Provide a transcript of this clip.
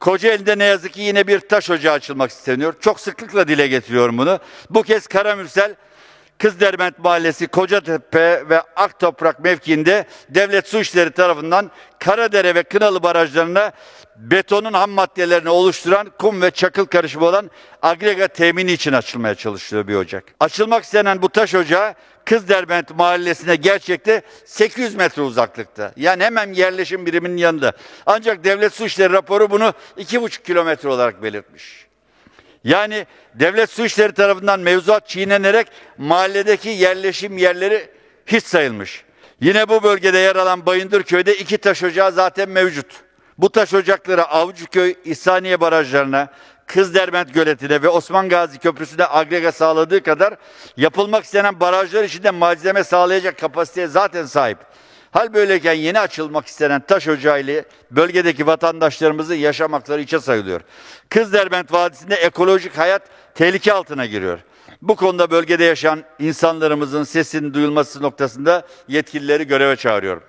Kocaeli'nde ne yazık ki yine bir taş ocağı açılmak isteniyor. Çok sıklıkla dile getiriyorum bunu. Bu kez Karamürsel Kızderbent Mahallesi, Kocatepe ve Aktoprak mevkiinde devlet su işleri tarafından Karadere ve Kınalı barajlarına betonun ham maddelerini oluşturan kum ve çakıl karışımı olan agregat temini için açılmaya çalışılıyor bir ocak. Açılmak istenen bu taş ocağı Kızderbent Mahallesi'ne gerçekte 800 metre uzaklıkta. Yani hemen yerleşim biriminin yanında. Ancak devlet su işleri raporu bunu 2,5 kilometre olarak belirtmiş. Yani devlet su işleri tarafından mevzuat çiğnenerek mahalledeki yerleşim yerleri hiç sayılmış. Yine bu bölgede yer alan Bayındırköy'de iki taş ocağı zaten mevcut. Bu taş ocakları Avcıköy, İhsaniye barajlarına, Kızderbent göletine ve Osman Gazi Köprüsü'ne agrega sağladığı kadar yapılmak istenen barajlar için de malzeme sağlayacak kapasiteye zaten sahip. Hal böyleyken yeni açılmak istenen taş ocağı ile bölgedeki vatandaşlarımızın yaşam hakları içe sayılıyor. Kızderbent Vadisi'nde ekolojik hayat tehlike altına giriyor. Bu konuda bölgede yaşayan insanlarımızın sesinin duyulması noktasında yetkilileri göreve çağırıyorum.